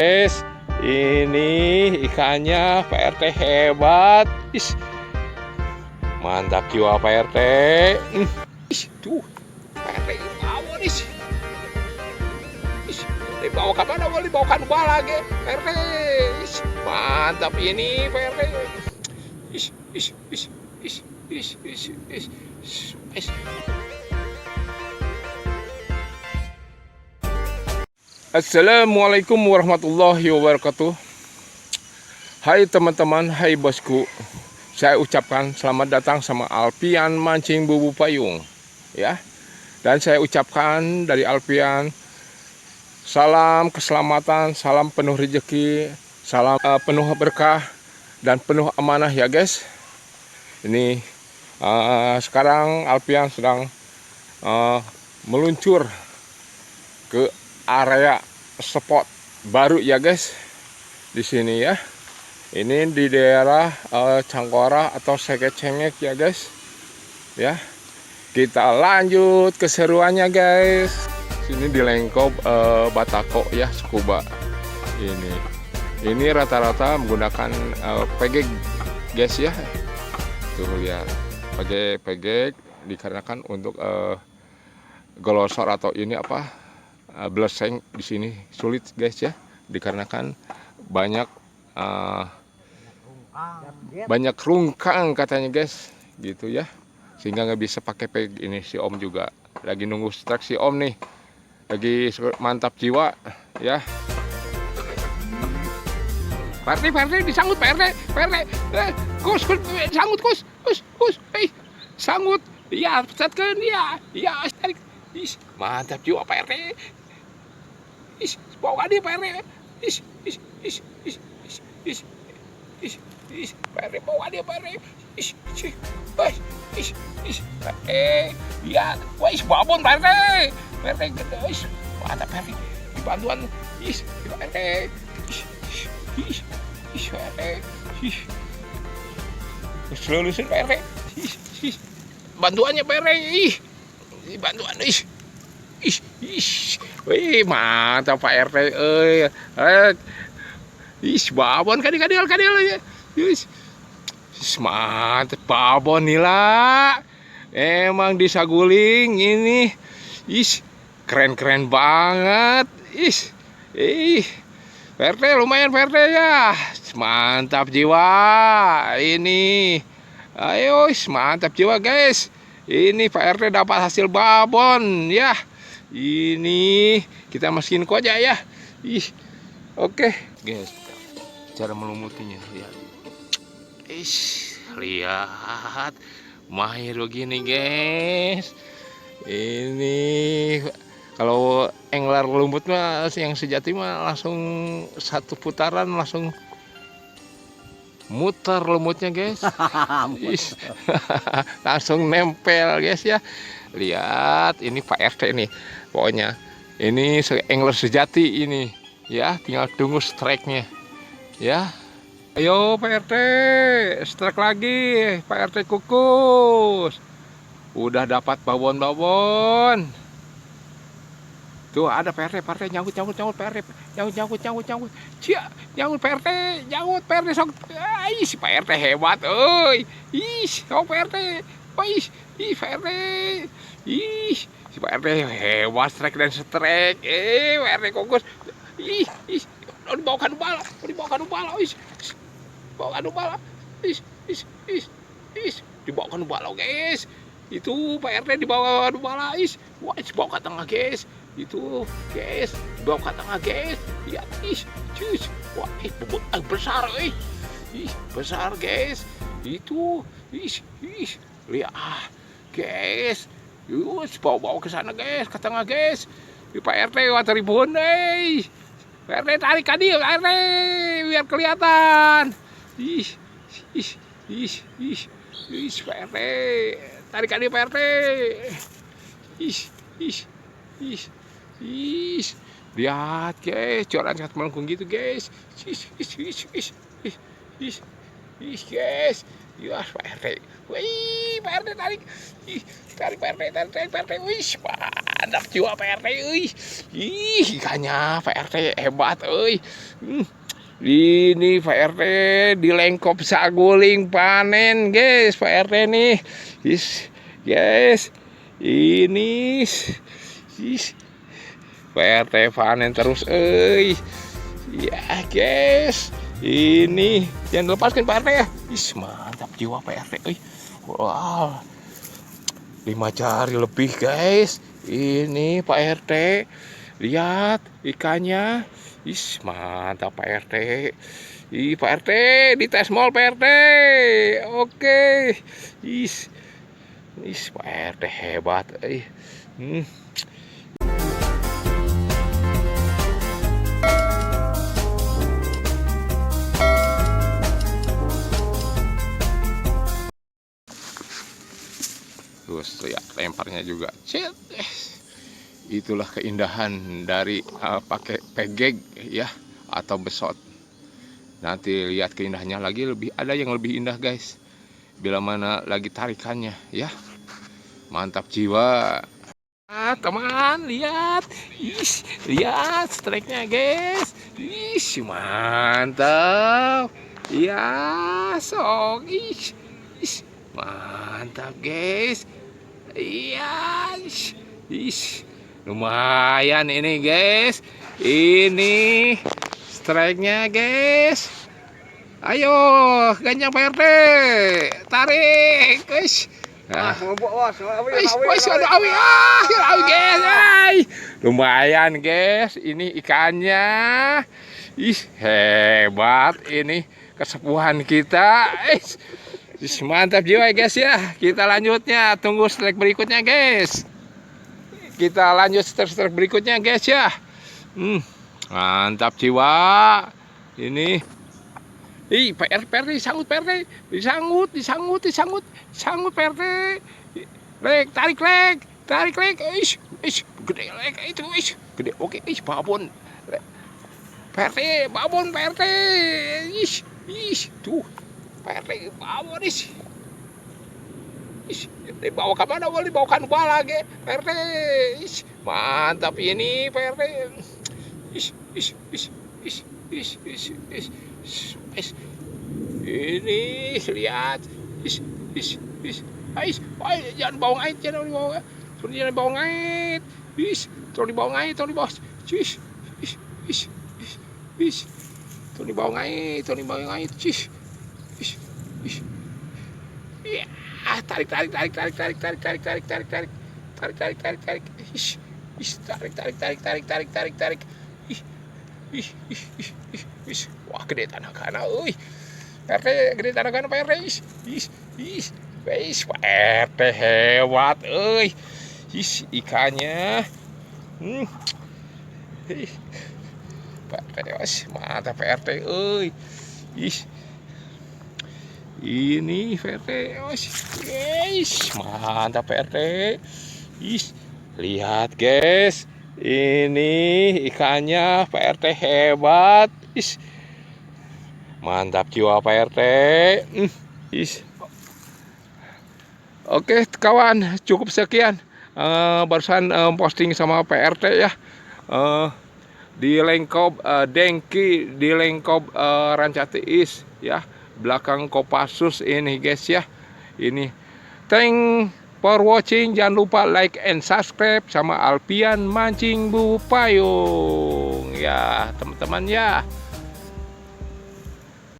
Es, ini ikannya Pak RT hebat. Is. Mantap jiwa Pak RT. Hmm. Is, tuh. Pak RT bawa nih Is, dibawa ke mana? Dibawa ke bala lagi. Pak RT. Is, mantap ini Pak RT. Is, is, is, is, is, is, is. is. is. Assalamualaikum warahmatullahi wabarakatuh. Hai teman-teman, hai bosku. Saya ucapkan selamat datang sama Alpian Mancing Bubu Payung ya. Dan saya ucapkan dari Alpian Salam keselamatan, salam penuh rezeki Salam uh, penuh berkah dan penuh amanah ya guys. Ini uh, sekarang Alpian sedang uh, meluncur ke area spot baru ya guys. Di sini ya. Ini di daerah uh, Cangkora atau Sekecengek ya guys. Ya. Kita lanjut keseruannya guys. Sini di Lengkop uh, Batako ya scuba. Ini. Ini rata-rata menggunakan uh, pegeg guys ya. Tuh lihat. Pakai pegeg dikarenakan untuk uh, golosor atau ini apa uh, bleseng di sini sulit guys ya. Dikarenakan banyak uh, banyak rungkang katanya guys gitu ya. Sehingga nggak bisa pakai peg ini si om juga. Lagi nunggu strike si om nih. Lagi mantap jiwa ya. Parti, Parti, disanggut Parti, Parti, eh, kus, kus, sanggut kus, kus, kus, eh, sanggut, ya, ya, ya, tarik, Is, mantap jiwa Pak RT. Is, bawa dia Pak RT. Is, is, is, is, is, is, is, is, Pak RT bawa dia Pak RT. Is, is, is, is, is, Pak RT. Ya, wah is babon Pak RT. Pak RT gede, is, mantap Pak RT. Bantuan, is, Pak RT. Is, is, is, Pak RT. Is, lulusin Pak RT. Is, is, bantuannya Pak RT. Ih, bantuan ih ih ih wih mantap Pak RT eh eh ih babon kadil kadil kadil ya. Ih mantap babon nila emang disaguling ini. Ih keren keren banget. Ih ih. PRT lumayan PRT ya. Mantap jiwa ini. Ayo mantap jiwa guys. Ini Pak RT dapat hasil babon ya ini kita masukin aja ya. Ih oke. Okay. guys cara melumutinya lihat Ish, lihat. Mahir begini guys. Ini kalau angler lumut mah yang sejati mah langsung satu putaran langsung muter lumutnya guys. Langsung nempel guys ya. Lihat ini Pak RT nih. Pokoknya ini angler sejati ini. Ya tinggal tunggu strike-nya. Ya. Ayo Pak RT strike lagi. Pak RT kukus. Udah dapat babon-babon Tuh ada PRT, PRT nyangkut nyangkut nyangkut PRT, nyangkut nyangkut nyangkut nyangkut. Cia, nyangkut PRT, nyangkut PRT sok. Ih, si PRT hebat, euy. Ih, sok PRT. Ih, ih PRT. Ih, si PRT hebat strike dan strike. Eh, PRT kokus. Ih, ih, mau dibawakan bala, mau dibawakan bala, ih. Bawakan bala. Ih, ih, ih, ih, dibawakan bala, guys. Itu PRT dibawa bala, ih. Wah, dibawa ke tengah, guys itu guys. Bawa ke tengah guys lihat ih cus wah ih ah, besar eh ih besar guys. Itu ih ih lihat ah guys. Yus bawa bawa ke sana guys ke tengah guys. Di Pak RT water ribun eh Pak RT tarik kadil RT biar kelihatan. Ih ih ih ih ih Pak RT tarik kadil Pak RT ih ih ih Ih, lihat guys, coran cat melengkung gitu guys. Ih, ih, ih, ih, ih, ih, guys. Ya, Pak RT. Wih, Pak RT tarik. Ih, tarik Pak RT, tarik, tarik Pak RT. Wih, mantap jiwa Pak RT euy. Ih, ikannya Pak RT hebat euy. Hmm. Ini Pak RT dilengkop saguling panen, guys. Pak RT nih. Is, guys. Ini is, Pak RT panen terus euy. Ya, guys. Ini jangan lepaskan Pak RT ya. Is, mantap jiwa Pak RT euy. Wow. Lima jari lebih, guys. Ini Pak RT. Lihat ikannya. Is, mantap Pak RT. Ih, Pak RT di tes mall Pak RT. Oke. Is. Is Pak RT hebat. Eh. Hmm. Terus lihat lemparnya juga. Cet. Itulah keindahan dari uh, pakai pegeg ya atau besot. Nanti lihat keindahannya lagi lebih ada yang lebih indah guys. Bila mana lagi tarikannya ya. Mantap jiwa. Ah, teman lihat. Ish, lihat strike-nya guys. Ish, mantap. Ya sok. Mantap guys iya Ish, Ish. Lumayan ini guys. Ini strike-nya guys. Ayo ganjang Pak RT tarik guys wis wis ada awi ah, awi guys. Ay. Lumayan guys, ini ikannya. Ih, hebat ini kesepuhan kita. Ih, mantap jiwa guys ya. Kita lanjutnya, tunggu strike berikutnya guys. Kita lanjut step-step berikutnya guys ya. Hmm, mantap jiwa. Ini. Ih, PR, PR, disanggut, PR, disanggut, disanggut, disanggut, disanggut, PR, lek, tarik, lek, tarik, lek, ish, ish, gede, lek, itu, ish, gede, oke, ish, babon, PR, babon, PR, ish, ish, tuh, PR, babon, ish, dibawa ke mana boleh dibawakan bala lagi PRT Ish, mantap ini PRT Ish, ish, ish, ish, ish, ish, ish, ish. ini lihat ish, ish, ish, ish. Ay, jangan bawa ngait jangan dibawa suruh jangan bawa ngait ish, terus dibawa ngait terus dibawa ish, ish, ish, ish, ish. terus dibawa ngait terus dibawa ngait ish, ish. Yeah ah tarik tarik tarik tarik tarik tarik tarik tarik tarik tarik tarik tarik tarik tarik ish tarik tarik tarik tarik tarik tarik tarik ih ih ih ih ih ih wah gede tanah kana euy RT gede tanah kana Pak RT ish ish ish ish Pak RT hebat euy ish ikannya hmm ih Pak RT mantap Pak RT euy ish ini VRT guys. Mantap VRT Is, lihat guys. Ini ikannya PRT hebat. Is, mantap jiwa PRT hmm. Is. oke kawan cukup sekian uh, barusan uh, posting sama PRT ya. Uh, di lengkop uh, dengki di lengkop uh, rancati is ya belakang Kopassus ini guys ya. Ini. Thank for watching. Jangan lupa like and subscribe sama Alpian Mancing Bu Payung. Ya teman-teman ya